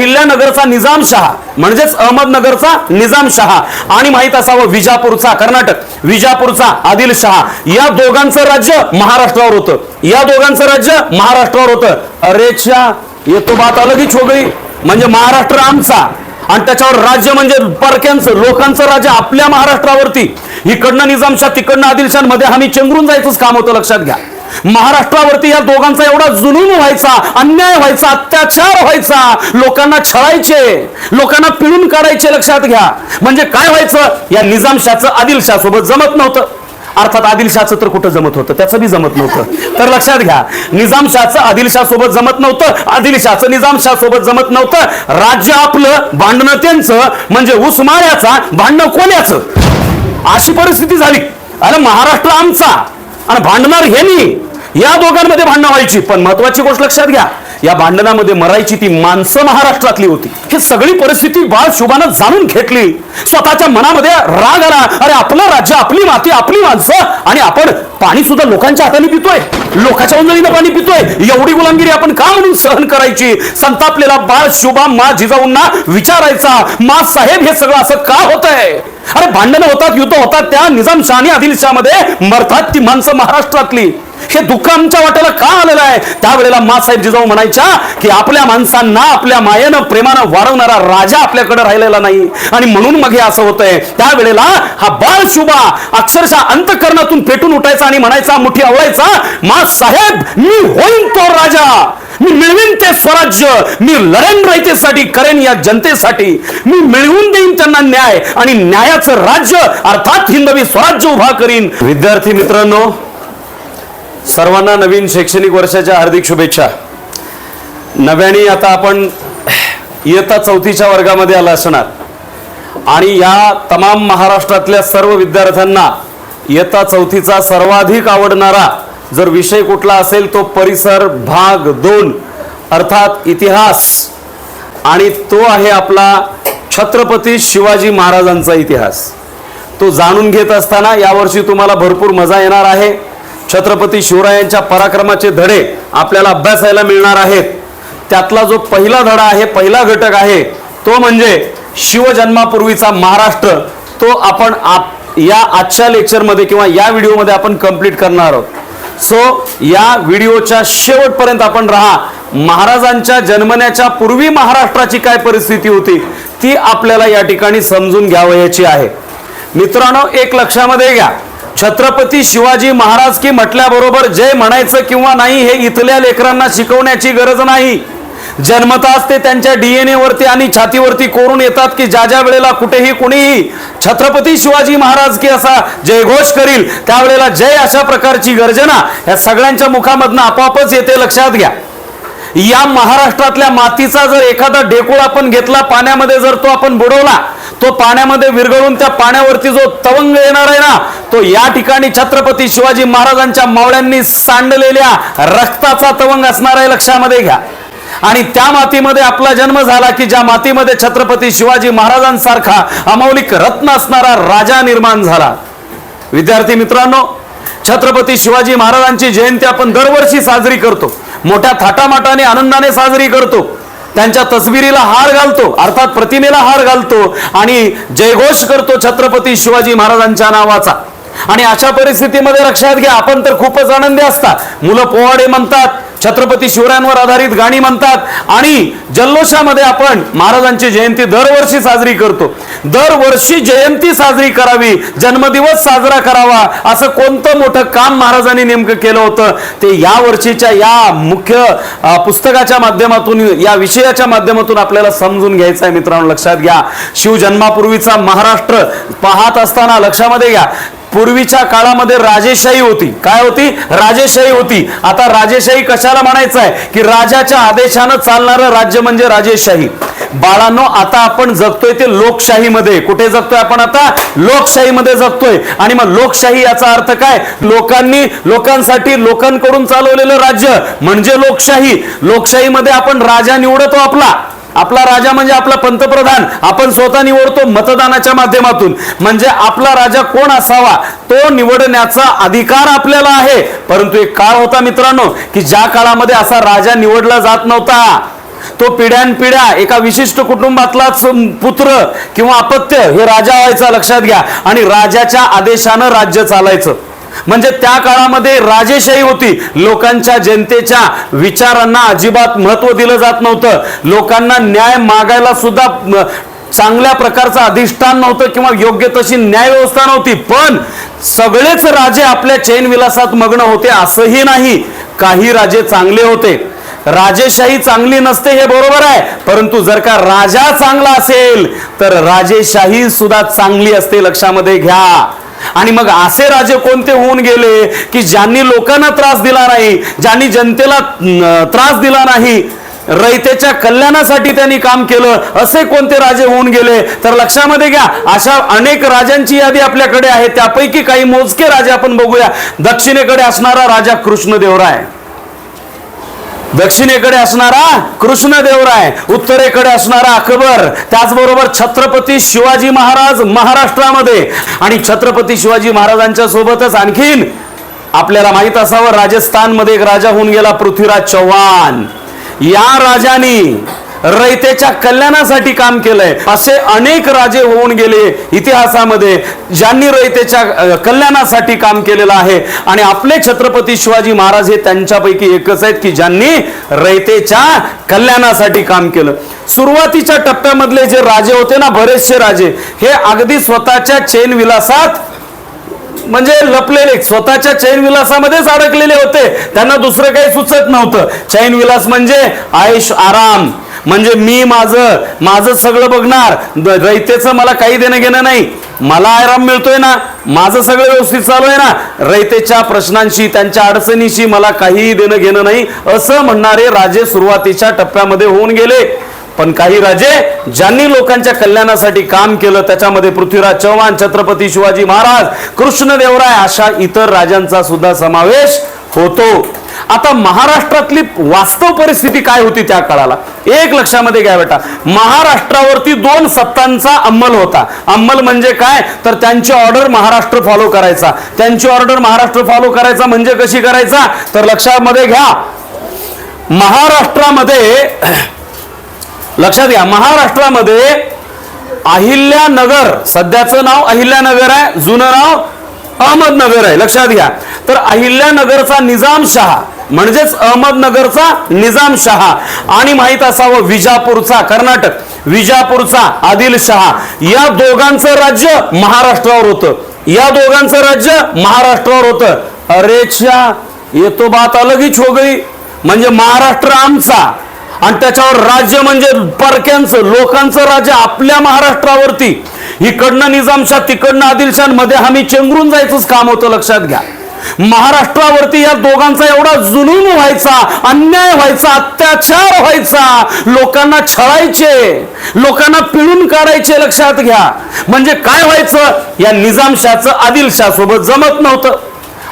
अहिल्यानगरचा निजामशहा म्हणजेच अहमदनगरचा निजामशहा आणि माहीत असावं विजापूरचा कर्नाटक विजापूरचा आदिलशहा या दोघांचं राज्य महाराष्ट्रावर होतं. या दोघांचं राज्य महाराष्ट्रावर होतं. अरेच्या येतो बात आलं हो गई. म्हणजे महाराष्ट्र आमचा आणि त्याच्यावर राज्य म्हणजे परक्यांचं लोकांचं राज्य आपल्या महाराष्ट्रावरती. इकडनं निजामशाह तिकडनं आदिलशाहमध्ये आम्ही चेंगरून जायचंच काम होतं लक्षात घ्या. महाराष्ट्रावरती या दोघांचा एवढा जुनून व्हायचा अन्याय व्हायचा अत्याचार व्हायचा. लोकांना छळायचे लोकांना पिळून काढायचे लक्षात घ्या. म्हणजे काय व्हायचं? या निजामशाहचं आदिलशाह सोबत जमत नव्हतं. अर्थात आदिलशाहचं तर कुठं जमत होतं? त्याचं बी जमत नव्हतं. तर लक्षात घ्या निजामशाहचं आदिलशाह सोबत जमत नव्हतं. आदिलशाहचं निजामशाह सोबत जमत नव्हतं. राज्य आपलं भांडणं त्यांचं म्हणजे उस्माळ्याचा भांडणं कोण्याचं अशी परिस्थिती झाली. अरे महाराष्ट्र आमचा. आणि भांडणार हे मी या दोघांमध्ये भांडणं व्हायची. पण महत्वाची गोष्ट लक्षात घ्या या भांडणामध्ये मरायची ती माणसं महाराष्ट्रातली होती. ही सगळी परिस्थिती बाळ शुभानं जाणून घेतली. स्वतःच्या मनामध्ये राग आला अरे आपलं राज्य आपली माती आपली माणसं आणि आपण पाणी सुद्धा लोकांच्या हाताने पितोय. लोकांच्या उंजळीनं पाणी पितोय. एवढी गुलामगिरी आपण का म्हणून सहन करायची? संतापलेला बाळ शुभा मा जिजाऊंना विचारायचा मा साहेब हे सगळं असं का होतंय? अरे भांडणं होतात युद्ध होतात त्या निजामशाह आणि आदिलशाहमध्ये मरतात ती माणसं महाराष्ट्रातली. हे दुःख आमच्या वाट्याला का आलेलं आहे? त्यावेळेला मासाहेब जिजाऊ म्हणायच्या की आपल्या माणसांना आपल्या मायेनं प्रेमानं वाढवणारा राजा आपल्याकडे राहिलेला नाही. आणि म्हणून मग हे असं होतंय. त्यावेळेला हा बाळ शुभा अक्षरशः अंतकरणातून पेटून उठायचा आणि म्हणायचा मुठी आवळायचा मा साहेब मी होईन तो राजा. मी मिळवीन ते स्वराज्य. मी लढेन रयतेसाठी करेन या जनतेसाठी. मी मिळवून देईन त्यांना न्याय आणि न्यायाचं राज्य अर्थात हिंदवी स्वराज्य उभा करीन. विद्यार्थी मित्रांनो सर्वांना नवीन शैक्षणिक वर्षाच्या हार्दिक शुभेच्छा. नव्याने आता आपण इयत्ता चौथीच्या वर्गामध्ये आला असणार. आणि या तमाम महाराष्ट्रातल्या सर्व विद्यार्थ्यांना इयत्ता चौथीचा सर्वाधिक आवडणारा जर विषय कुठला असेल तो परिसर भाग दोन अर्थात इतिहास. आणि तो आहे आपला छत्रपती शिवाजी महाराजांचा इतिहास. तो जाणून घेत असताना यावर्षी तुम्हाला भरपूर मजा येणार आहे. छत्रपती शिवरायांच्या पराक्रमाचे धडे आपल्याला अभ्यासायला मिळणार आहेत. त्यातला जो पहिला धडा आहे पहिला घटक आहे तो म्हणजे शिवजन्मापूर्वीचा महाराष्ट्र. तो आपण आप या आजच्या लेक्चरमध्ये किंवा या व्हिडिओमध्ये आपण कंप्लीट करणार आहोत. सो या व्हिडिओच्या शेवटपर्यंत आपण राहा. महाराजांच्या जन्मण्याच्या पूर्वी महाराष्ट्राची काय परिस्थिती होती ती आपल्याला या ठिकाणी समजून घ्यावयाची आहे. मित्रांनो एक लक्षामध्ये घ्या. छत्रपती शिवाजी महाराज की म्हटल्याबरोबर जय म्हणायचं किंवा नाही हे इथल्या लेकरांना शिकवण्याची गरज नाही. जन्मताच ते त्यांच्या डीएनए वरती आणि छातीवरती कोरून येतात की ज्या ज्या वेळेला कुठेही कुणीही छत्रपती शिवाजी महाराज की असा जयघोष करील त्यावेळेला जय अशा प्रकारची गर्जना या सगळ्यांच्या मुखामधनं आपोआपच येते लक्षात घ्या. या महाराष्ट्रातल्या मातीचा जर एखादा ढेकूळ आपण घेतला पाण्यामध्ये जर तो आपण बुडवला तो पाण्यामध्ये विरघळून त्या पाण्यावरती जो तवंग येणार आहे ना तो या ठिकाणी छत्रपती शिवाजी महाराजांच्या मावळ्यांनी सांडलेल्या रक्ताचा तवंग असणार आहे लक्षामध्ये घ्या. आणि त्या मातीमध्ये आपला जन्म झाला की ज्या मातीमध्ये छत्रपती शिवाजी महाराजांसारखा अमौलिक रत्न असणारा राजा निर्माण झाला. विद्यार्थी मित्रांनो छत्रपती शिवाजी महाराजांची जयंती आपण दरवर्षी साजरी करतो. मोठ्या थाटामाटाने आनंदाने साजरी करतो. त्यांच्या तस्बिरीला हार घालतो अर्थात प्रतिमेला हार घालतो आणि जयघोष करतो छत्रपती शिवाजी महाराजांच्या नावाचा. आणि अशा परिस्थितीमध्ये लक्षात घ्या आपण तर खूपच आनंदी असता. मुलं पोवाडे म्हणतात छत्रपती शिवरायांवर आधारित गाणी म्हणतात आणि जल्लोषामध्ये आपण महाराजांची जयंती दरवर्षी साजरी करतो. दरवर्षी जयंती साजरी करावी जन्मदिवस साजरा करावा असं कोणतं मोठं काम महाराजांनी नेमकं केलं होतं ते या वर्षीच्या या मुख्य पुस्तकाच्या माध्यमातून या विषयाच्या माध्यमातून आपल्याला समजून घ्यायचं आहे मित्रांनो. लक्षात घ्या. शिवजन्मापूर्वीचा महाराष्ट्र पाहत असताना लक्षामध्ये घ्या. पूर्वीच्या काळामध्ये राजेशाही होती. काय होती? राजेशाही होती. आता राजेशाही कशाला म्हणायचं आहे? की राजाच्या आदेशानं चालणारं राज्य म्हणजे राजेशाही. बाळांनो आता आपण जगतोय ते लोकशाहीमध्ये. कुठे जगतोय आपण आता? लोकशाहीमध्ये जगतोय. आणि मग लोकशाही याचा अर्थ काय? लोकांनी लोकांसाठी लोकांकडून चालवलेलं राज्य म्हणजे लोकशाही. लोकशाहीमध्ये आपण राजा निवडतो आपला. आपला राजा म्हणजे आपला पंतप्रधान. आपण स्वतः निवडतो मतदानाच्या माध्यमातून. म्हणजे आपला राजा कोण असावा तो निवडण्याचा अधिकार आपल्याला आहे. परंतु एक काळ होता मित्रांनो की ज्या काळामध्ये असा राजा निवडला जात नव्हता. तो पिढ्यानपिढ्या एका विशिष्ट कुटुंबातलाच पुत्र किंवा अपत्य हे राजा व्हायचा लक्षात घ्या. आणि राजाच्या आदेशानं राज्य चालायचं. म्हणजे त्या काळामध्ये राजेशाही होती. लोकांच्या जनतेच्या विचारांना अजिबात महत्त्व दिलं जात नव्हतं. लोकांना न्याय मागायला सुद्धा चांगल्या प्रकारचं अधिष्ठान नव्हतं किंवा योग्य तशी न्याय व्यवस्था नव्हती. पण सगळेच राजे आपल्या चैन विलासात मग्न होते असंही नाही. काही राजे चांगले होते. राजेशाही चांगली नसते हे बरोबर आहे. परंतु जर का राजा चांगला असेल तर राजेशाही सुद्धा चांगली असते लक्षामध्ये घ्या. आणि मग असे राजे कोणते होऊन गेले की ज्यांनी लोकांना त्रास दिला नाही ज्यांनी जनतेला त्रास दिला नाही रयतेच्या कल्याणासाठी त्यांनी काम केलं असे कोणते राजे होऊन गेले? तर लक्षामध्ये घ्या अशा अनेक राजांची यादी आपल्याकडे आहे त्यापैकी काही मोजके राजे आपण बघूया. दक्षिणेकडे असणारा राजा कृष्णदेवराय. दक्षिणेकडे असणारा कृष्णदेवराय उत्तरेकडे असणारा अकबर त्याचबरोबर छत्रपती शिवाजी महाराज महाराष्ट्रामध्ये. आणि छत्रपती शिवाजी महाराजांच्या सोबतच आणखीन आपल्याला माहीत असावं राजस्थानमध्ये एक राजा होऊन गेला पृथ्वीराज चव्हाण. या राजानी रयतेच्या कल्याणासाठी काम केलंय. असे अनेक राजे होऊन गेले इतिहासामध्ये ज्यांनी रयतेच्या कल्याणासाठी काम केलेलं आहे. आणि आपले छत्रपती शिवाजी महाराज हे त्यांच्यापैकी एकच आहेत की ज्यांनी रयतेच्या कल्याणासाठी काम केलं. सुरुवातीच्या टप्प्यामधले जे राजे होते ना बरेचसे राजे हे अगदी स्वतःच्या चैन विलासात म्हणजे लपलेले स्वतःच्या चैन विलासामध्येच अडकलेले होते. त्यांना दुसरं काही सुचत नव्हतं. चैन विलास म्हणजे आयुष आराम. म्हणजे मी माझं माझं सगळं बघणार. रयतेचं मला काही देणं घेणं नाही. मला आराम मिळतोय ना. माझं सगळं व्यवस्थित चालू आहे ना. रयतेच्या प्रश्नांशी त्यांच्या अडचणीशी मला काहीही देणं घेणं नाही. असं म्हणणारे राजे सुरुवातीच्या टप्प्यामध्ये होऊन गेले. पण काही राजे ज्यांनी लोकांच्या कल्याणासाठी काम केलं त्याच्यामध्ये पृथ्वीराज चव्हाण छत्रपती शिवाजी महाराज कृष्णदेवराय अशा इतर राजांचा सुद्धा समावेश होतो. आता महाराष्ट्रातली वास्तव परिस्थिती काय होती त्या काळाला? एक लक्षामध्ये घ्या बेटा. महाराष्ट्रावरती दोन सत्तांचा अंमल होता. अंमल म्हणजे काय? तर त्यांची ऑर्डर महाराष्ट्र फॉलो करायचा. त्यांची ऑर्डर महाराष्ट्र फॉलो करायचा म्हणजे कशी करायचा? तर लक्षामध्ये घ्या. महाराष्ट्रामध्ये लक्षात घ्या. महाराष्ट्रामध्ये अहिल्यानगर सध्याचं नाव अहिल्यानगर आहे जुनं नाव अहमदनगर आहे. लक्षात घ्या. तर अहिल्यानगरचा निजामशहा म्हणजेच अहमदनगरचा निजामशहा आणि माहीत असावं विजापूरचा कर्नाटक विजापूरचा आदिलशहा या दोघांचं राज्य महाराष्ट्रावर होतं. या दोघांचं राज्य महाराष्ट्रावर होतं. अरेच्या येतो बात अलगीच हो गई. म्हणजे महाराष्ट्र आमचा. आणि त्याच्यावर राज्य म्हणजे परक्यांचं लोकांचं राज्य आपल्या महाराष्ट्रावरती. इकडनं निजामशाह तिकडनं आदिलशाहमध्ये आम्ही चेंगरून जायचंच काम होतं लक्षात घ्या. महाराष्ट्रावरती या दोघांचा एवढा जुलूम व्हायचा अन्याय व्हायचा अत्याचार व्हायचा. लोकांना छळायचे लोकांना पिळून काढायचे लक्षात घ्या. म्हणजे काय व्हायचं? या निजामशाहचं आदिलशाह सोबत जमत नव्हतं.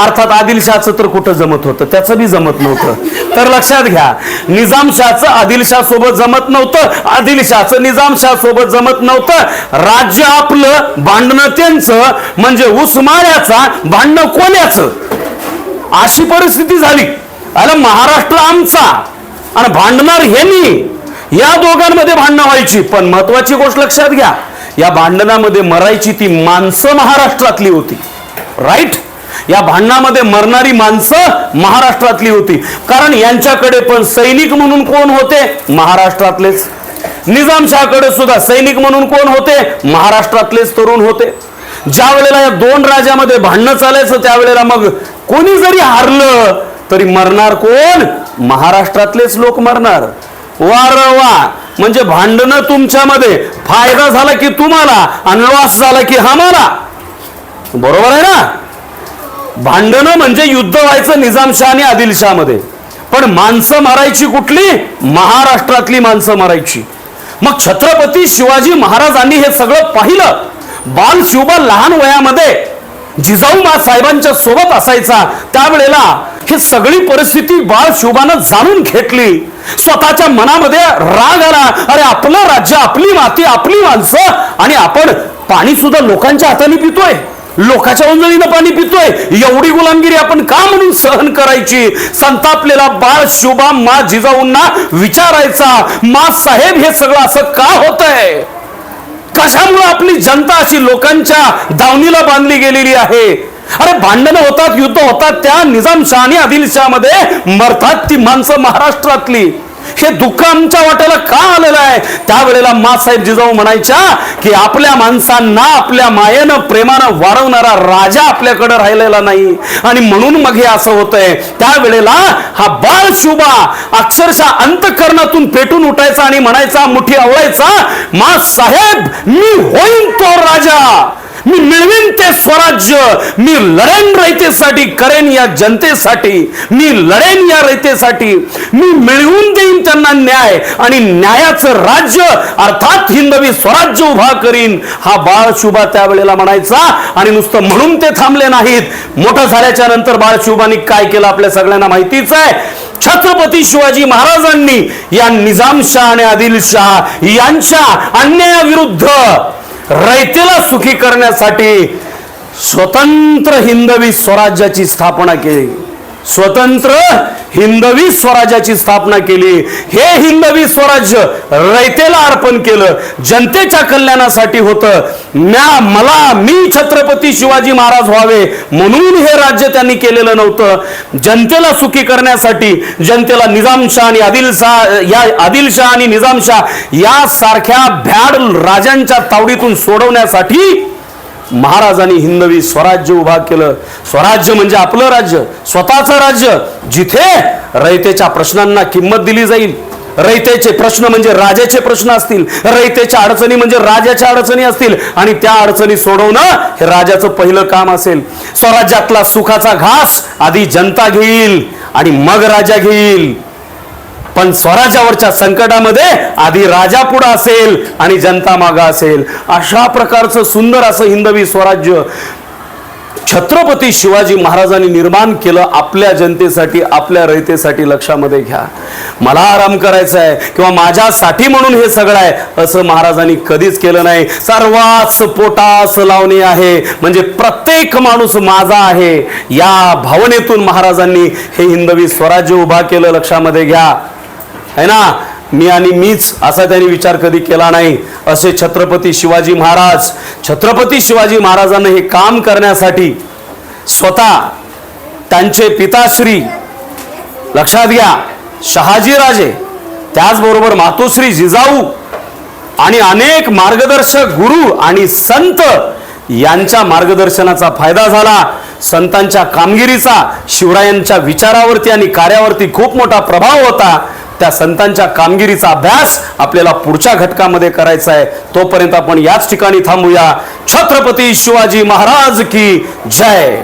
अर्थात आदिलशहाचं तर कुठं जमत होतं? त्याचं बी जमत नव्हतं. तर लक्षात घ्या निजामशाहचं आदिलशाह सोबत जमत नव्हतं आदिलशहाचं निजामशाह सोबत जमत नव्हतं. राज्य आपलं भांडणं त्यांचं म्हणजे उस्मान्याचा भांडणं कोण्याचं? अशी परिस्थिती झाली. अरे महाराष्ट्र आमचा आणि भांडणार ह्यांनी. या दोघांमध्ये भांडणं व्हायची. पण महत्वाची गोष्ट लक्षात घ्या या भांडणामध्ये मरायची ती माणसं महाराष्ट्रातली होती. राईट या भांडणामध्ये मरणारी माणसं महाराष्ट्रातली होती. कारण यांच्याकडे पण सैनिक म्हणून कोण होते? महाराष्ट्रातलेच. निजामशाहकडे सुद्धा सैनिक म्हणून कोण होते? महाराष्ट्रातलेच तरुण होते. ज्या वेळेला या दोन राज्यामध्ये भांडणं चालायचं त्यावेळेला मग कोणी जरी हारलं तरी मरणार कोण? महाराष्ट्रातलेच लोक मरणार. वा र वा म्हणजे भांडणं तुमच्यामध्ये. फायदा झाला की तुम्हाला आणि लॉस झाला की आम्हाला. बरोबर आहे ना? भांडणं म्हणजे युद्ध व्हायचं निजामशाह आणि आदिलशहामध्ये. पण माणसं मारायची कुठली? महाराष्ट्रातली माणसं मारायची. मग छत्रपती शिवाजी महाराजांनी हे सगळं पाहिलं. बाल शिवबा लहान वयामध्ये जिजाऊ मा साहेबांच्या सोबत असायचा. त्यावेळेला ही सगळी परिस्थिती बाळ शिवबानं जाणून घेतली. स्वतःच्या मनामध्ये राग आला. अरे आपलं राज्य आपली माती आपली माणसं आणि आपण पाणी सुद्धा लोकांच्या हाताने पितोय. लोकाच्या उंजळीनं पाणी पितोय. एवढी गुलामगिरी आपण का म्हणून सहन करायची? संतापलेला बाळ शुभा मा जिजाऊंना विचारायचा मा साहेब हे सगळं असं का होतंय? कशामुळे आपली जनता अशी लोकांच्या दावणीला बांधली गेलेली आहे? अरे भांडणं होतात युद्ध होतात त्या निजामशाह आणि आदिलशाहमध्ये मरतात ती माणसं महाराष्ट्रातली. हे दुःख आमच्या वाट्याला का आलेलं आहे? त्यावेळेला मासाहेब जिजाऊ म्हणायच्या की आपल्या माणसांना आपल्या मायेनं प्रेमानं वाढवणारा राजा आपल्याकडे राहिलेला नाही. आणि म्हणून मग हे असं होतंय. त्यावेळेला हा बाळ शुभा अक्षरशः अंतकरणातून पेटून उठायचा आणि म्हणायचा मुठी आवळायचा मा साहेब मी होईन तो राजा. मी मिळवीन ते स्वराज्य मी लढेन रयतेसाठी करेन या जनतेसाठी मी लढेन या रयतेसाठी. मी मिळवून देईन त्यांना न्याय आणि न्यायाचं राज्य अर्थात हिंदवी स्वराज्य उभा करीन. हा बाळ शुभा त्यावेळेला म्हणायचा आणि नुसतं म्हणून ते थांबले नाहीत. मोठं झाल्याच्यानंतर बाळ शुभानी काय केलं आपल्या सगळ्यांना माहितीच आहे. छत्रपती शिवाजी महाराजांनी या निजामशाह आणि आदिलशाह यांच्या अन्यायाविरुद्ध रयतेला सुखी करण्यासाठी स्वतंत्र हिंदवी स्वराज्याची स्थापना केली. स्वतंत्र हिंदवी स्वराज्याची स्थापना केली. हे हिंदवी स्वराज्य रयतेला अर्पण केलं. जनतेच्या कल्याणासाठी होतं. म्या मला मी छत्रपती शिवाजी महाराज व्हावे म्हणून हे राज्य त्यांनी केलेलं नव्हतं. जनतेला सुखी करण्यासाठी जनतेला निजामशाह आणि आदिलशाह या आदिलशाह आणि निजामशाह यासारख्या भ्याड राजांच्या तावडीतून सोडवण्यासाठी महाराजांनी हिंदवी स्वराज्य उभा केलं. स्वराज्य म्हणजे आपलं राज्य. स्वतःचं राज्य. जिथे रयतेच्या प्रश्नांना किंमत दिली जाईल. रयतेचे प्रश्न म्हणजे राजाचे प्रश्न असतील. रयतेच्या अडचणी म्हणजे राजाच्या अडचणी असतील. आणि त्या अडचणी सोडवणं हे राजाचं पहिलं काम असेल. स्वराज्यातला सुखाचा घास आधी जनता घेईल आणि मग राजा घेईल. पण स्वराज्यावरच्या संकटामध्ये आधी राजा पुढे असेल आणि जनता मागा असेल. अशा प्रकारचं सुंदर असं हिंदवी स्वराज्य छत्रपती शिवाजी महाराजांनी निर्माण केलं आपल्या जनतेसाठी आपल्या रयतेसाठी लक्षामध्ये घ्या. मला आराम करायचा आहे किंवा माझ्यासाठी म्हणून हे सगळं आहे असं महाराजांनी कधीच केलं नाही. सर्वात पोटास लावणे आहे. म्हणजे प्रत्येक माणूस माझा आहे. या भावनेतून महाराजांनी हे हिंदवी स्वराज्य उभा केलं. लक्षामध्ये घ्या. है ना? मी आणि मीच असा त्यांनी विचार कधी केला नाही. असे छत्रपती शिवाजी महाराज छत्रपती शिवाजी महाराजांना हे काम करण्यासाठी स्वतः त्यांचे पिताश्री लक्षात घ्या शहाजीराजे त्याचबरोबर मातोश्री जिजाऊ आणि अनेक मार्गदर्शक गुरु आणि संत यांच्या मार्गदर्शनाचा फायदा झाला. संतांच्या कामगिरीचा शिवरायांच्या विचारावरती आणि कार्यावरती खूप मोठा प्रभाव होता. त्या संतांच्या कामगिरीचा अभ्यास आपल्याला पुढच्या घटकामध्ये करायचा आहे. तोपर्यंत आपण याच ठिकाणी थांबूया. छत्रपती शिवाजी महाराज की जय.